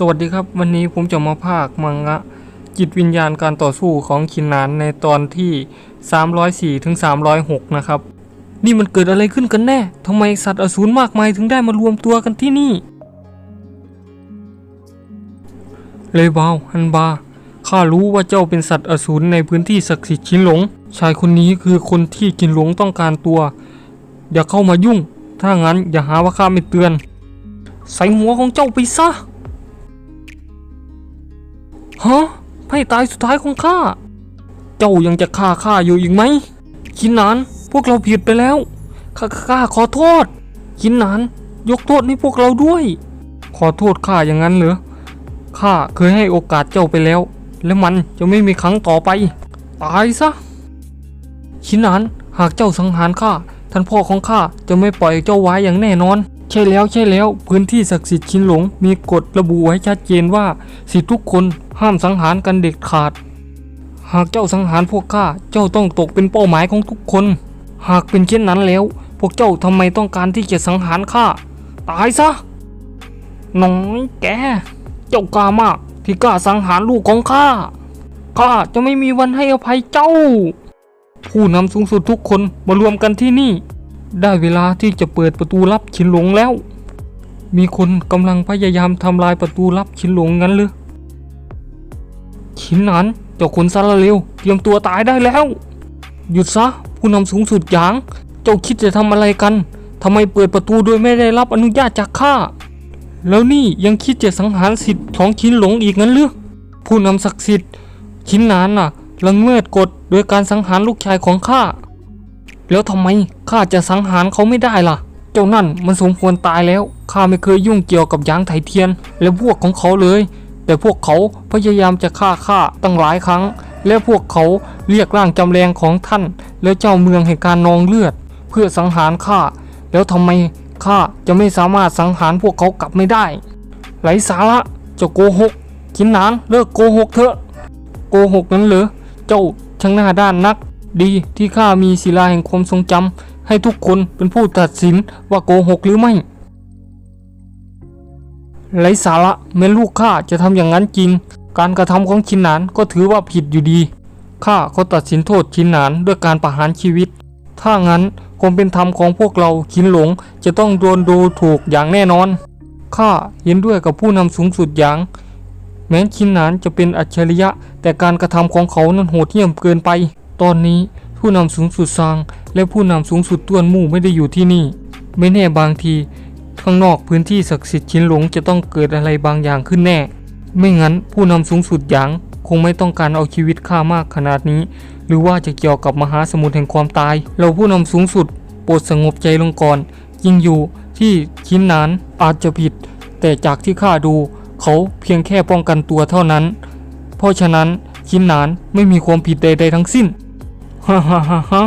สวัสดีครับ วันนี้ผมจะมาภาคมังงะ จิตวิญญาณการต่อสู้ของคินนานในตอนที่ 304ถึง306 นะครับ นี่มันเกิดอะไรขึ้นกันแน่ทำไมสัตว์อสูรมากมายถึงได้มารวมตัวกันที่นี่ เลบาวฮันบาข้ารู้ว่าเจ้าเป็นสัตว์อสูรในพื้นที่ศักดิ์สิทธิ์ชินหลง ชายคนนี้คือคนที่กินหลงต้องการตัว อย่าเข้ามายุ่ง ถ้างั้นอย่าหาว่าข้าไม่เตือน ใส่หัวของเจ้าไปซะ ฮะไพ่ตายสุดท้ายของข้า เจ้ายังจะฆ่าข้าอยู่อีกไหม คินนาน พวกเราผิดไปแล้ว ข้าข้าขอโทษ คินนาน ยกโทษให้พวกเราด้วย ขอโทษข้าอย่างนั้นเหรอ ข้าเคยให้โอกาสเจ้าไปแล้ว และมันจะไม่มีครั้งต่อไป ตายซะชินนาน หากเจ้าสังหารข้า ท่านพ่อของข้าจะไม่ปล่อยเจ้าไว้อย่างแน่นอน ใช่แล้วใช่แล้วพื้นที่ศักดิ์สิทธิ์ชินหลง มีกฎระบุไว้ชัดเจนว่าสิทธิทุกคนห้ามสังหารกันเด็ดขาด หากเจ้าสังหารพวกข้าเจ้าต้องตกเป็นเป้าหมายของทุกคน หากเป็นเช่นนั้นแล้ว พวกเจ้าทำไมต้องการที่จะสังหารข้าตายซะน้อยแก เจ้ากล้ามากที่กล้าสังหารลูกของข้าข้าจะไม่มีวันให้อภัยเจ้า ผู้นำสูงสุดทุกคนมารวมกันที่นี่ ได้เวลาที่จะเปิดประตูลับชินหลงแล้ว มีคนกำลังพยายามทำลายประตูลับชินหลงงั้นหรือชินนั้นเจ้าคนซาลาเร็วเตรียมตัวตายได้แล้ว หยุดซะผู้นำสูงสุดหยาง เจ้าคิดจะทำอะไรกันทำไมเปิดประตูโดยไม่ได้รับอนุญาตจากข้าแล้วนี่ยังคิดจะสังหารสิทธิ์ของชินหลงอีกงั้นหรือผู้นำศักดิ์สิทธิ์ชินนานน่ะละเมิดกฎโดยการสังหารลูกชายของข้า แล้วทำไมข้าจะสังหารเขาไม่ได้ล่ะ เจ้านั่นมันสมควรตายแล้วข้าไม่เคยยุ่งเกี่ยวกับยางไถเทียน และพวกของเขาเลย แต่พวกเขาพยายามจะฆ่าข้าตั้งหลายครั้ง และพวกเขาเรียกร่างจำแรงของท่าน และเจ้าเมืองแห่งการนองเลือด เพื่อสังหารข้าแล้วทำไมข้าจะไม่สามารถสังหารพวกเขากลับไม่ได้ไร้สาระเจะโกหกกินนานเลิกโกหกเถอะ โกหกนั้นเหรอเจ้าช่างหน้าด้านนัก ดีที่ข้ามีศิลาแห่งความทรงจำให้ทุกคนเป็นผู้ตัดสินว่าโกหกหรือไม่ไรสาระแม้ลูกข้าจะทำอย่างนั้นจริง การกระทำของชินหนานก็ถือว่าผิดอยู่ดีข้าก็ตัดสินโทษชินหนานด้วยการประหารชีวิต ถ้างั้นความเป็นธรรมของพวกเราชินหลงจะต้องโดนดูถูกอย่างแน่นอนข้าเห็นด้วยกับผู้นำสูงสุดอย่าง แม้ชินหนานจะเป็นอัจฉริยะ แต่การกระทำของเขานั้นโหดเหี้ยมเกินไป ตอนนี้ผู้นำสูงสุดซางและผู้นำสูงสุดต้วนหมู่ไม่ได้อยู่ที่นี่ ไม่แน่บางที ข้างนอกพื้นที่ศักดิ์สิทธิ์ชินหลงจะต้องเกิดอะไรบางอย่างขึ้นแน่ ไม่งั้นผู้นำสูงสุดหยางคงไม่ต้องการเอาชีวิตข้ามากขนาดนี้ หรือว่าจะเกี่ยวกับมหาสมุทรแห่งความตาย เราผู้นำสูงสุดโปรดสงบใจลงก่อนยิ่งอยู่ที่ชิ้นหนานอาจจะผิด แต่จากที่ข้าดู เขาเพียงแค่ป้องกันตัวเท่านั้น เพราะฉะนั้นชิ้นนานไม่มีความผิดใดๆทั้งสิ้น ฮ่าฮ่าฮ่าฮ่า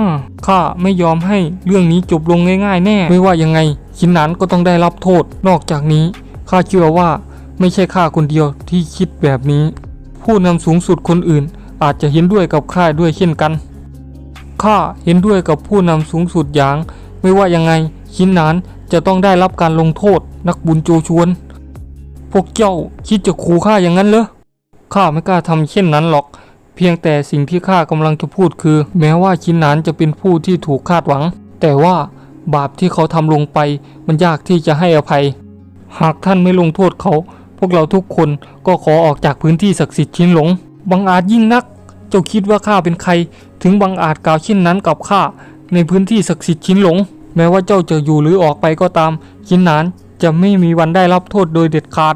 ข้าไม่ยอมให้เรื่องนี้จบลงง่าย ๆ แน่ ไม่ว่ายังไงชินหนานก็ต้องได้รับโทษ นอกจากนี้ข้าเชื่อว่าไม่ใช่ข้าคนเดียวที่คิดแบบนี้ ผู้นำสูงสุดคนอื่น อาจจะเห็นด้วยกับข้าด้วยเช่นกันข้าเห็นด้วยกับผู้นำสูงสุดอย่าง ไม่ว่ายังไงชินหนานจะต้องได้รับการลงโทษ นักบุญโจชวน พวกเจ้าคิดจะขู่ข้าอย่างนั้นเหรอข้าไม่กล้าทำเช่นนั้นหรอก พียงแต่สิ่งที่ข้ากำลังจะพูดคือ แม้ว่าชินหนานจะเป็นผู้ที่ถูกคาดหวัง แต่ว่าบาปที่เขาทำลงไปมันยากที่จะให้อภัย หากท่านไม่ลงโทษเขา พวกเราทุกคนก็ขอออกจากพื้นที่ศักดิ์สิทธิ์ชินหลง บังอาจยิ่งนัก เจ้าคิดว่าข้าเป็นใคร ถึงบังอาจกล่าวเช่นนั้นกับข้าในพื้นที่ศักดิ์สิทธิ์ชินหลง แม้ว่าเจ้าจะอยู่หรือออกไปก็ตามชินหนานจะไม่มีวันได้รับโทษโดยเด็ดขาด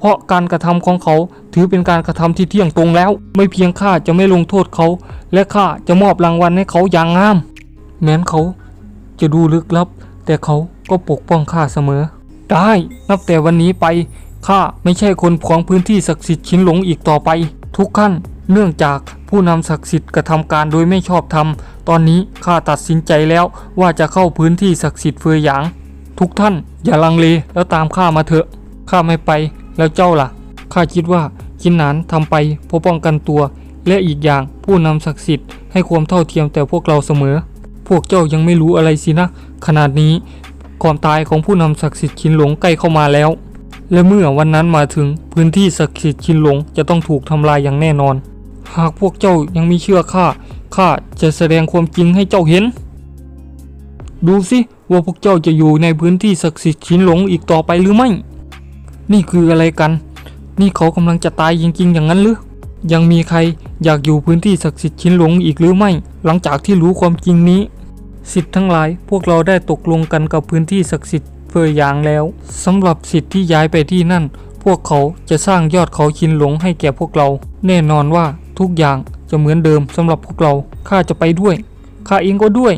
เพราะการกระทำของเขาถือเป็นการกระทำที่เที่ยงตรงแล้ว ไม่เพียงข้าจะไม่ลงโทษเขา และข้าจะมอบรางวัลให้เขาอย่างงาม แม้นเขาจะดูลึกลับ แต่เขาก็ปกป้องข้าเสมอ ได้นับแต่วันนี้ไปข้าไม่ใช่คนของพื้นที่ศักดิ์สิทธิ์ชินหลงอีกต่อไป ทุกขั้นเนื่องจากผู้นำศักดิ์สิทธิ์กระทำการโดยไม่ชอบธรรม ตอนนี้ข้าตัดสินใจแล้วว่าจะเข้าพื้นที่ศักดิ์สิทธิ์เฟยหยาง ทุกท่านอย่าลังเลแล้วตามข้ามาเถอะ ข้าไม่ไป แล้วเจ้าล่ะ ข้าคิดว่าคินหนานทำไปเพื่อป้องกันตัว และอีกอย่างผู้นำศักดิ์สิทธิ์ให้ความเท่าเทียมแต่พวกเราเสมอ พวกเจ้ายังไม่รู้อะไรสินะ ขนาดนี้ความตายของผู้นำศักดิ์สิทธิ์ชินหลงใกล้เข้ามาแล้ว และเมื่อวันนั้นมาถึงพื้นที่ศักดิ์สิทธิ์ชินหลงจะต้องถูกทำลายอย่างแน่นอน หากพวกเจ้ายังไม่เชื่อข้าข้าจะแสดงความจริงให้เจ้าเห็น ดูสิว่าพวกเจ้าจะอยู่ในพื้นที่ศักดิ์สิทธิ์ชินหลงอีกต่อไปหรือไม่ นี่คืออะไรกัน นี่เขากำลังจะตายจริงๆ อย่างนั้นหรือ ยังมีใครอยากอยู่พื้นที่ศักดิ์สิทธิ์ชินหลงอีกหรือไม่ หลังจากที่รู้ความจริงนี้ สิทธิ์ทั้งหลาย พวกเราได้ตกลงกันกับพื้นที่ศักดิ์สิทธิ์เฟยหยางแล้วสำหรับสิทธิ์ที่ย้ายไปที่นั่น พวกเขาจะสร้างยอดเขาชินหลงให้แก่พวกเรา แน่นอนว่าทุกอย่างจะเหมือนเดิมสำหรับพวกเราข้าจะไปด้วยข้าเองก็ด้วย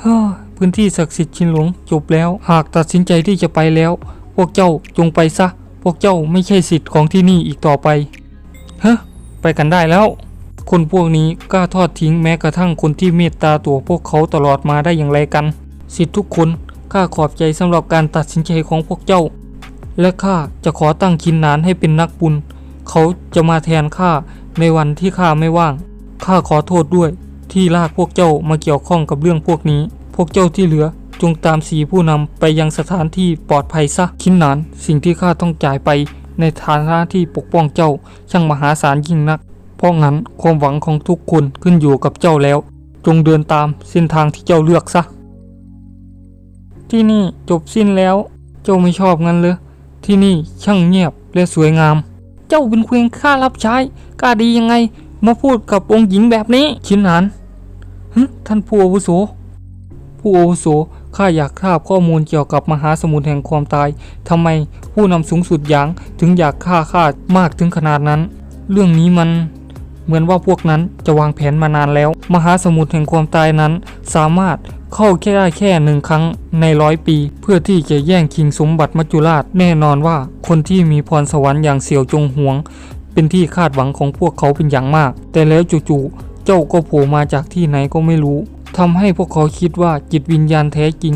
เฮ้อพื้นที่ศักดิ์สิทธิ์ชินหลงจบแล้ว หากตัดสินใจที่จะไปแล้ว พวกเจ้าจงไปซะ พวกเจ้าไม่ใช่สิทธิ์ของที่นี่อีกต่อไปเฮ้ไปกันได้แล้ว คนพวกนี้กล้าทอดทิ้งแม้กระทั่งคนที่เมตตาตัวพวกเขาตลอดมาได้อย่างไรกัน สิทธิ์ทุกคนข้าขอบใจสำหรับการตัดสินใจของพวกเจ้า และข้าจะขอตั้งคินนานให้เป็นนักบุญ เขาจะมาแทนข้าในวันที่ข้าไม่ว่างข้าขอโทษด้วยที่ลากพวกเจ้ามาเกี่ยวข้องกับเรื่องพวกนี้ พวกเจ้าที่เหลือ จงตามสีผู้นำไปยังสถานที่ปลอดภัยซะคินนาน สิ่งที่ข้าต้องจ่ายไปในฐานะที่ปกป้องเจ้า ช่างมหาศาลยิ่งนัก เพราะงั้นความหวังของทุกคนขึ้นอยู่กับเจ้าแล้ว จงเดินตามเส้นทางที่เจ้าเลือกซะ ที่นี่จบสิ้นแล้ว เจ้าไม่ชอบงั้นเลยที่นี่ช่างเงียบและสวยงาม เจ้าเป็นเพียงข้ารับใช้กล้าดียังไง มาพูดกับองค์หญิงแบบนี้ ชินหานท่านผู้อาวุโส ผู้อาวุโส ข้าอยากทราบข้อมูลเกี่ยวกับมหาสมุทรแห่งความตาย ทำไมผู้นำสูงสุดอย่างถึงอยากฆ่าข้ามากถึงขนาดนั้น เรื่องนี้มันเหมือนว่าพวกนั้นจะวางแผนมานานแล้ว มหาสมุทรแห่งความตายนั้น สามารถเข้าแค่ได้แค่หนึ่งครั้งในร้อยปี เพื่อที่จะแย่งชิงสมบัติมัจจุราชแน่นอนว่าคนที่มีพรสวรรค์อย่างเสี่ยวจงหวง เป็นที่คาดหวังของพวกเขาเป็นอย่างมาก แต่แล้วจู่ๆเจ้าก็โผล่มาจากที่ไหนก็ไม่รู้ ทำให้พวกเขาคิดว่าจิตวิญญาณแท้จริง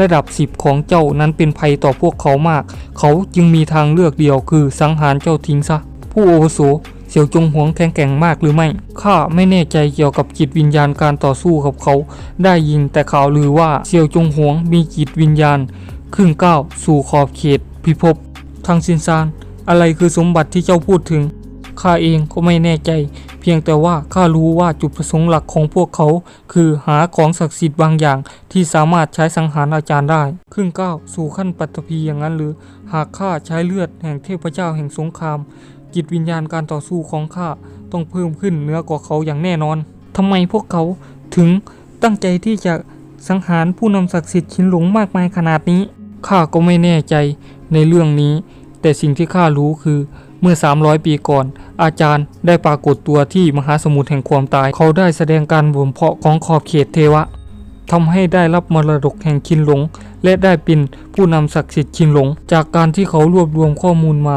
ระดับสิบของเจ้านั้นเป็นภัยต่อพวกเขามาก เขาจึงมีทางเลือกเดียวคือสังหารเจ้าทิ้งซะ ผู้โอโสเสี่ยวจงหวงแข็งแกร่งมากหรือไม่ ข้าไม่แน่ใจเกี่ยวกับจิตวิญญาณการต่อสู้กับเขา ได้ยินแต่ข่าวลือว่าเสี่ยวจงหวงมีจิตวิญญาณครึ่งก้าวสู่ขอบเขตพิภพทางซินซาน อะไรคือสมบัติที่เจ้าพูดถึง ข้าเองก็ไม่แน่ใจ พียงแต่ว่าข้ารู้ว่าจุดประสงค์หลักของพวกเขา คือหาของศักดิ์สิทธิ์บางอย่าง ที่สามารถใช้สังหารอาจารย์ได้ ครึ่งก้าวสู่ขั้นปัตตภีอย่างนั้นหรือ หากข้าใช้เลือดแห่งเทพเจ้าแห่งสงคราม จิตวิญญาณการต่อสู้ของข้าต้องเพิ่มขึ้นเหนือกว่าเขาอย่างแน่นอนทำไมพวกเขาถึงตั้งใจที่จะสังหารผู้นำศักดิ์สิทธิ์ชินหลงมากมายขนาดนี้ข้าก็ไม่แน่ใจในเรื่องนี้ แต่สิ่งที่ข้ารู้คือ เมื่อ 300 ปีก่อน อาจารย์ได้ปรากฏตัวที่มหาสมุทรแห่งความตาย เขาได้แสดงการบ่มเพาะของขอบเขตเทวะทำให้ได้รับมรดกแห่งชินหลง และได้เป็นผู้นำศักดิ์สิทธิ์ชินหลง จากการที่เขารวบรวมข้อมูลมา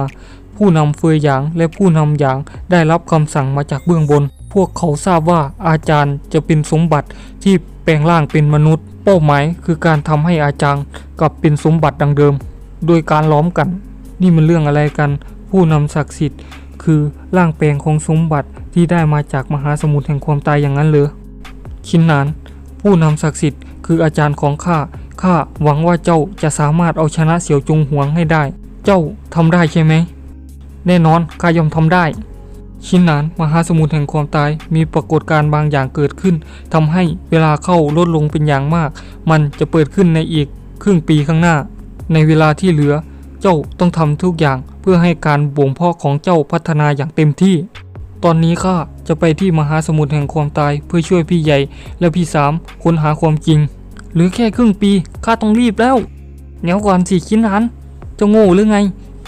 ผู้นำเฟยหยางและผู้นำหยางได้รับคำสั่งมาจากเบื้องบน พวกเขาทราบว่าอาจารย์จะเป็นสมบัติที่แปลงร่างเป็นมนุษย์ เป้าหมายคือการทำให้อาจารย์กลับเป็นสมบัติดังเดิม โดยการล้อมกัน นี่มันเรื่องอะไรกัน ผู้นำศักดิ์สิทธิ์ คือร่างแปลงของสมบัติที่ได้มาจากมหาสมุทรแห่งความตายอย่างนั้นเหรอชินนาน ผู้นำศักดิ์สิทธิ์คืออาจารย์ของข้าข้าหวังว่าเจ้าจะสามารถเอาชนะเสี่ยวจงหวงให้ได้ เจ้าทำได้ใช่ไหม แน่นอนข้ายอมทำได้ชินนานมหาสมุทรแห่งความตายมีปรากฏการณ์บางอย่างเกิดขึ้นทำให้เวลาเข้าลดลงเป็นอย่างมาก มันจะเปิดขึ้นในอีกครึ่งปีข้างหน้า ในเวลาที่เหลือ เจ้าต้องทำทุกอย่าง พื่อให้การบ่มเพาะของเจ้าพัฒนาอย่างเต็มที่ ตอนนี้ข้าจะไปที่มหาสมุทรแห่งความตายเพื่อช่วยพี่ใหญ่และพี่สามค้นหาความจริง หรือแค่ครึ่งปีข้าต้องรีบแล้วเดี๋ยวก่อนสิชินนานจะโง่หรือไง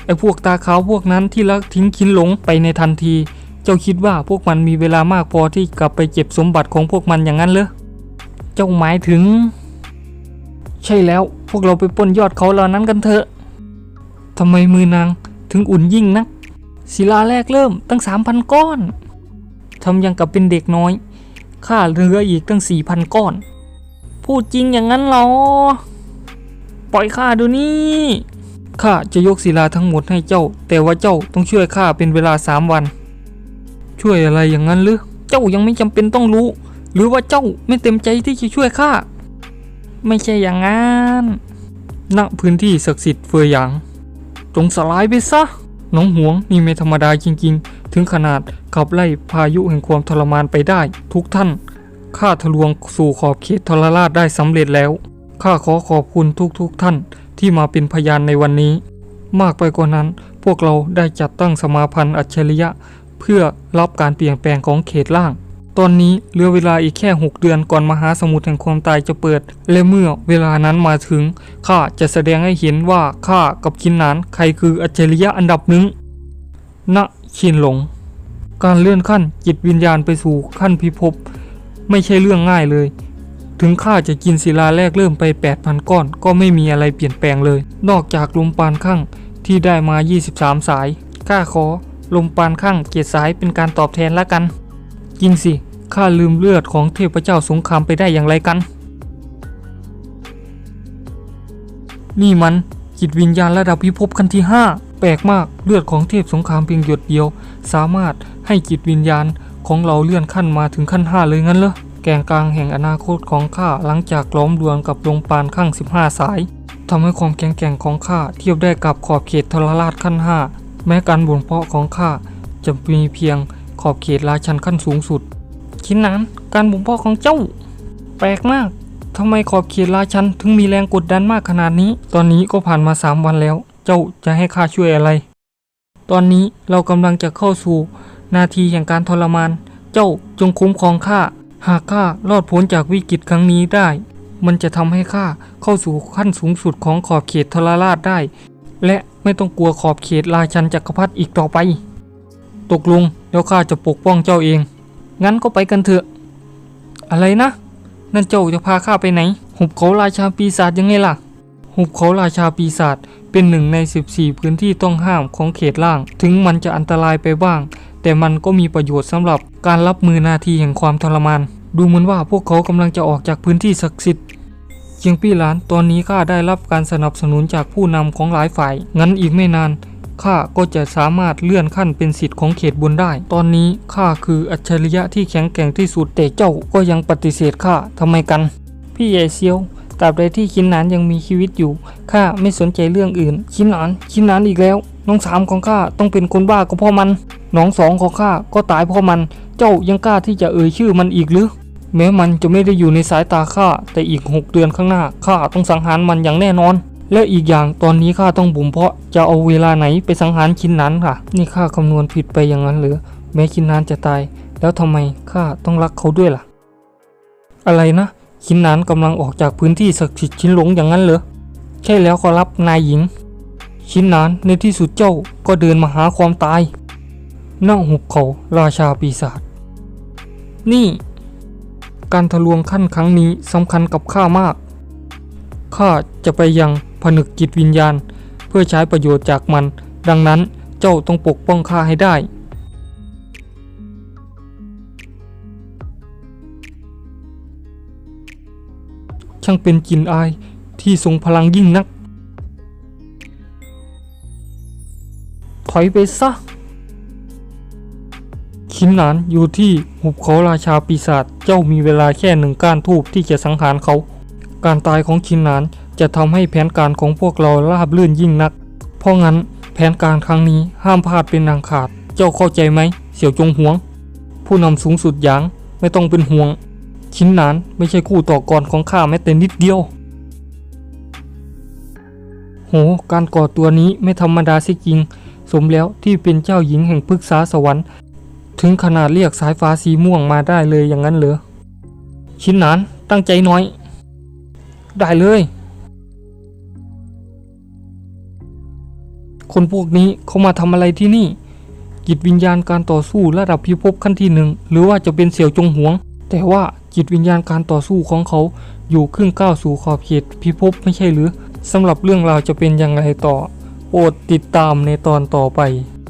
ไอ้พวกตาขาวพวกนั้นที่ลักทิ้งคินหลงไปในทันที เจ้าคิดว่าพวกมันมีเวลามากพอที่กลับไปเก็บสมบัติของพวกมันอย่างนั้นเหรอเจ้าหมายถึง ใช่แล้วพวกเราไปปล้นยอดเขาเหล่านั้นกันเถอะทำไมมือนาง ถึงอุ่นยิ่งนัก ศิลาแรกเริ่มตั้งสามพันก้อนทำยังกับเป็นเด็กน้อยค่าเรืออีกตั้งสี่พันก้อน พูดจริงอย่างนั้นหรอ ปล่อยข้าดูนี่ข้าจะยกศิลาทั้งหมดให้เจ้า แต่ว่าเจ้าต้องช่วยข้าเป็นเวลาสามวัน ช่วยอะไรอย่างนั้นหรือเจ้ายังไม่จำเป็นต้องรู้ หรือว่าเจ้าไม่เต็มใจที่จะช่วยข้าไม่ใช่อย่างนั้นณพื้นที่ศักดิ์สิทธิ์เฟยหยาง งสลายไปซะ น้องหวงนี่ไม่ธรรมดาจริงๆ ถึงขนาดขับไล่พายุแห่งความทรมานไปได้ ทุกท่านข้าทะลวงสู่ขอบเขตทรราชได้สำเร็จแล้วข้าขอขอบคุณทุกๆท่านที่มาเป็นพยานในวันนี้ มากไปกว่านั้นพวกเราได้จัดตั้งสมาพันธ์อัจฉริยะ เพื่อรับการเปลี่ยนแปลงของเขตล่าง ตอนนี้เหลือเวลาอีกแค่ 6 เดือนก่อนมหาสมุทรแห่งความตายจะเปิด และเมื่อเวลานั้นมาถึงข้าจะแสดงให้เห็นว่าข้ากับคินหนานใครคืออัจฉริยะอันดับหนึ่งณชินหลง การเลื่อนขั้นจิตวิญญาณไปสู่ขั้นพิภพไม่ใช่เรื่องง่ายเลย ถึงข้าจะกินศิลาแรกเริ่มไป 8,000 ก้อน ก็ไม่มีอะไรเปลี่ยนแปลงเลย นอกจากลมปานข้างที่ได้มา 23 สายข้าขอลมปานข้างเกียรติสายเป็นการตอบแทนละกัน จริงสิ ข้าลืมเลือดของเทพเจ้าสงครามไปได้อย่างไรกัน นี่มันจิตวิญญาณระดับพิภพขั้นที่ 5 แปลกมากเลือดของเทพสงครามเพียงหยดเดียว สามารถให้จิตวิญญาณของเราเลื่อนขั้นมาถึงขั้น 5 เลยงั้นเหรอแกนกลางแห่งอนาคตของข้าหลังจากล้อมดวลกับลงปานข้าง 15 สายทำให้ความแข็งแกร่งของข้าเทียบได้กับขอบเขตทรราชขั้น 5 แม้การบ่นเพาะของข้าจะมีเพียงขอบเขตราชันขั้นสูงสุด คิดนั้นการบ่มเพาะของเจ้า แปลกมากทำไมขอบเขตราชันถึงมีแรงกดดันมากขนาดนี้ ตอนนี้ก็ผ่านมาสามวันแล้ว เจ้าจะให้ข้าช่วยอะไร ตอนนี้เรากำลังจะเข้าสู่ นาทีแห่งการทรมาน เจ้าจงคุ้มครองข้า หากข้ารอดพ้นจากวิกฤตครั้งนี้ได้ มันจะทำให้ข้าเข้าสู่ขั้นสูงสุดของขอบเขตทรราชได้ และไม่ต้องกลัวขอบเขตราชันจักรพรรดิอีกต่อไป ตกลงแล้วข้าจะปกป้องเจ้าเอง งั้นก็ไปกันเถอะ อะไรนะ นั่นเจ้าจะพาข้าไปไหน หุบเขาราชาปีศาจยังไงล่ะ หุบเขาราชาปีศาจเป็นหนึ่งใน 14 พื้นที่ต้องห้ามของเขตล่าง ถึงมันจะอันตรายไปบ้าง แต่มันก็มีประโยชน์สำหรับการรับมือนาทีแห่งความทรมาน ดูเหมือนว่าพวกเขากำลังจะออกจากพื้นที่ศักดิ์สิทธิ์เจียงปี้หลาน ตอนนี้ข้าได้รับการสนับสนุนจากผู้นำของหลายฝ่าย งั้นอีกไม่นาน ข้าก็จะสามารถเลื่อนขั้นเป็นสิทธิ์ของเขตบนได้ ตอนนี้ข้าคืออัจฉริยะที่แข็งแกร่งที่สุดแต่เจ้าก็ยังปฏิเสธข้าทำไมกัน พี่ใหญ่เซียวตราบใดที่คินหนานยังมีชีวิตอยู่ข้าไม่สนใจเรื่องอื่น คินหนานคินหนานอีกแล้ว น้องสามของข้าต้องเป็นคนบ้าก็เพราะมัน น้องสองของข้าก็ตายเพราะมัน เจ้ายังกล้าที่จะเอ่ยชื่อมันอีกหรือแม้มันจะไม่ได้อยู่ในสายตาข้าแต่อีกหกเดือนข้างหน้าข้าต้องสังหารมันอย่างแน่นอน และอีกอย่างตอนนี้ข้าต้องบุ่มเพาะจะเอาเวลาไหนไปสังหารคินนั้นค่ะ นี่ข้าคำนวณผิดไปอย่างนั้นหรือ แม้คินนานจะตาย แล้วทำไมข้าต้องรักเขาด้วยล่ะ อะไรนะ คินนานกำลังออกจากพื้นที่ศักดิ์สิทธิ์ชิ้นหลงอย่างนั้นเหรอใช่แล้วขอรับนายหญิง ชิ้นนานในที่สุดเจ้าก็เดินมาหาความตายณหุบเขาราชาปีศาจนี่ การทะลวงขั้นครั้งนี้สำคัญกับข้ามาก ข้าจะไปยัง ผนึกจิตวิญญาณ เพื่อใช้ประโยชน์จากมัน ดังนั้นเจ้าต้องปกป้องข้าให้ได้ช่างเป็นกลินอายที่ทรงพลังยิ่งนัก ถอยไปซะคินหนานอยู่ที่หุบเขาราชาปีศาจ เจ้ามีเวลาแค่หนึ่งก้านทูบที่จะสังหารเขา การตายของคินหนาน จะทำให้แผนการของพวกเราราบรื่นยิ่งนัก เพราะงั้นแผนการครั้งนี้ห้ามพลาดเป็นอังขาด เจ้าเข้าใจไหม เสี่ยวจงหวง ผู้นำสูงสุดหยางไม่ต้องเป็นห่วงคินนานไม่ใช่คู่ต่อกรของข้าแม้แต่นิดเดียว โห การก่อตัวนี้ไม่ธรรมดาสิจริง สมแล้วที่เป็นเจ้าหญิงแห่งพฤกษาสวรรค์ ถึงขนาดเรียกสายฟ้าสีม่วงมาได้เลยอย่างนั้นเหรอ ชิ้นนานตั้งใจน้อย ได้เลย คนพวกนี้เขามาทำอะไรที่นี่ จิตวิญญาณการต่อสู้ระดับพิภพขั้นที่หนึ่งหรือว่าจะเป็นเสี่ยวจงหวง แต่ว่าจิตวิญญาณการต่อสู้ของเขาอยู่ครึ่งก้าวสู่ขอบเขตพิภพไม่ใช่หรือสำหรับเรื่องราวจะเป็นอย่างไรต่อ โปรดติดตามในตอนต่อไป